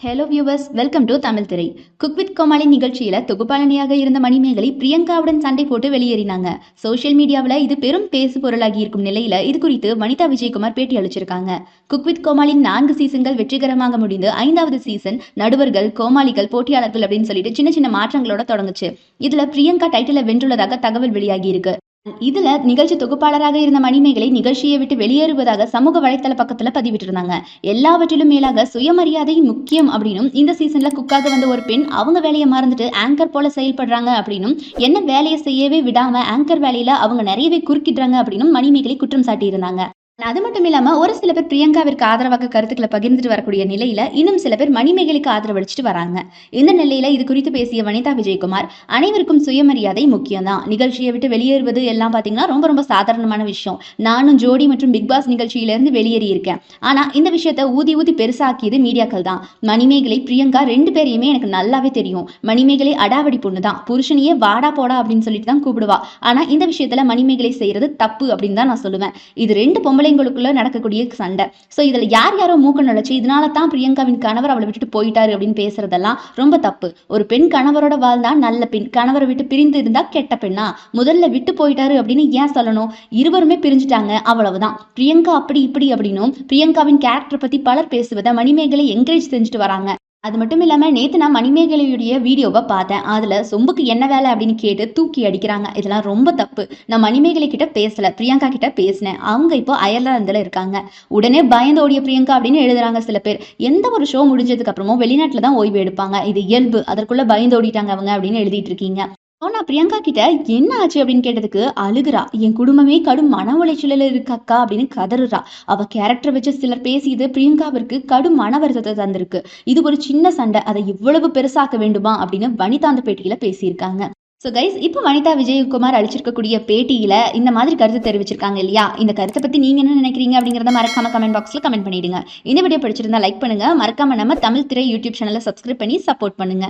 Hello viewers welcome to Tamil திரை cook with கோமாளி நிகழ்ச்சியில் தொகுப்பாளனியாக இருந்த மணிமேகலை பிரியங்காவுடன் சண்டை போட்டு வெளியேறினாங்க சோஷியல் மீடியாவில் இது பெரும் பேசு பொருளாகி இருக்கும் நிலையில் இது குறித்து வனிதா விஜயகுமார் பேட்டி அளிச்சிருக்காங்க குக் வித் கோமாளின் நான்கு சீசன்கள் வெற்றிகரமாக முடிந்து ஐந்தாவது சீசன் நடுவர்கள் கோமாளிகள் போட்டியாளர்கள் அப்படின்னு சொல்லிட்டு சின்ன சின்ன மாற்றங்களோட தொடங்குச்சு. இதுல பிரியங்கா டைட்டிலை வென்றுள்ளதாக தகவல் வெளியாகி இருக்கு இதுல நிகழ்ச்சி தொகுப்பாளராக இருந்த மணிமேகலை நிகழ்ச்சியை விட்டு வெளியேறுவதாக சமூக வலைத்தள பக்கத்துல பதிவிட்டிருந்தாங்க. எல்லாவற்றிலும் மேலாக சுயமரியாதை முக்கியம் அப்படின்னும் இந்த சீசன்ல குக்காக வந்த ஒரு பெண் அவங்க வேலையை மறந்துட்டு ஆங்கர் போல செயல்படுறாங்க அப்படின்னும் என்ன வேலையை செய்யவே விடாம ஆங்கர் வேலையில அவங்க நிறையவே குறுக்கிடுறாங்க அப்படின்னும் மணிமேகலை குற்றம் சாட்டியிருந்தாங்க. அது மட்டும் இல்லாம ஒரு சில பேர் பிரியங்காவிற்கு ஆதரவாக கருத்துக்களை பகிர்ந்துட்டு வரக்கூடிய நிலையில இன்னும் சில பேர் மணிமேகலைக்கு ஆதரவளிச்சுட்டு வராங்க. இந்த நிலையில இது குறித்து பேசிய வனிதா விஜயகுமார் அனைவருக்கும் சுயமரியாதை முக்கியம் தான் நிகழ்ச்சியை விட்டு வெளியேறுவது எல்லாம் பாத்தீங்கன்னா ரொம்ப ரொம்ப சாதாரணமான விஷயம். நானும் ஜோடி மற்றும் பிக் பாஸ் நிகழ்ச்சியிலிருந்து வெளியேறி இருக்கேன் ஆனா இந்த விஷயத்த ஊதி ஊதி பெருசாக்கியது மீடியாக்கள் தான். மணிமேகலை பிரியங்கா ரெண்டு பேரையுமே எனக்கு நல்லாவே தெரியும். மணிமேகலை அடாவடி பொண்ணு தான் புருஷனையே வாடா போடா அப்படின்னு சொல்லிட்டு தான் கூப்பிடுவா. ஆனா இந்த விஷயத்துல மணிமேகலை செய்யறது தப்பு அப்படின்னு தான் நான் சொல்லுவேன். இது ரெண்டு பொம்பளை பொம்பளைங்களுக்குள்ள நடக்கக்கூடிய சண்டை. ஸோ இதுல யார் யாரோ மூக்க நுழைச்சு இதனால தான் பிரியங்காவின் கணவர் அவளை விட்டுட்டு போயிட்டாரு அப்படின்னு பேசுறதெல்லாம் ரொம்ப தப்பு. ஒரு பெண் கணவரோட வாழ்ந்தா நல்ல பெண். கணவரை விட்டு பிரிந்து இருந்தா கெட்ட பெண்ணா? முதல்ல விட்டு போயிட்டாரு அப்படின்னு ஏன் சொல்லணும்? இருவருமே பிரிஞ்சுட்டாங்க அவ்வளவுதான். பிரியங்கா அப்படி இப்படி அப்படின்னும் பிரியங்காவின் கேரக்டர் பத்தி பலர் பேசுவதை மணிமேகலை என்கரேஜ் செஞ்சுட்டு வராங்க. அது மட்டும் இல்லாமல் நேற்று நான் மணிமேகலையுடைய வீடியோவை பார்த்தேன். அதில் சொம்புக்கு என்ன வேலை அப்படின்னு கேட்டு தூக்கி அடிக்கிறாங்க. இதெல்லாம் ரொம்ப தப்பு. நான் மணிமேகலை கிட்ட பேசலை. பிரியங்கா கிட்ட பேசினேன். அவங்க இப்போ அயர்லாந்தில் இருக்காங்க. உடனே பயந்து ஓடிய பிரியங்கா அப்படின்னு எழுதுறாங்க சில பேர். எந்த ஒரு ஷோ முடிஞ்சதுக்கு அப்புறமும் வெளிநாட்டில் தான் ஓய்வு எடுப்பாங்க. இது இயல்பு. அதற்குள்ளே பயந்து ஓடிட்டாங்க அவங்க அப்படின்னு எழுதிட்டு இருக்கீங்க. ஆனா பிரியங்கா கிட்ட என்ன ஆச்சு அப்படின்னு கேட்டதுக்கு அழுகுறா. என் குடும்பமே கடும் மன உளைச்சலில் இருக்கு அக்கா அப்படின்னு கதறுறா. அவ கேரக்டர் வச்சு சிலர் பேசியது பிரியங்காவிற்கு கடும் மன வருத்தத்தை தந்திருக்கு. இது ஒரு சின்ன சண்டை. அதை இவ்வளவு பெருசாக்க வேண்டுமா அப்படின்னு வனிதா அந்த பேட்டியில பேசியிருக்காங்க. ஸோ கைஸ் இப்போ வனிதா விஜயகுமார் அளிச்சிருக்கக்கூடிய பேட்டியில இந்த மாதிரி கருத்து தெரிவிச்சிருக்காங்க இல்லையா? இந்த கருத்தை பத்தி நீங்க என்ன நினைக்கிறீங்க அப்படிங்கறத மறக்காம கமெண்ட் பாக்ஸ்ல கமெண்ட் பண்ணிடுங்க. இந்த வீடியோ பிடிச்சிருந்தா லைக் பண்ணுங்க. மறக்காம நம்ம தமிழ் திரை யூடியூப் சேனலை சப்ஸ்கிரைப் பண்ணி சப்போர்ட் பண்ணுங்க.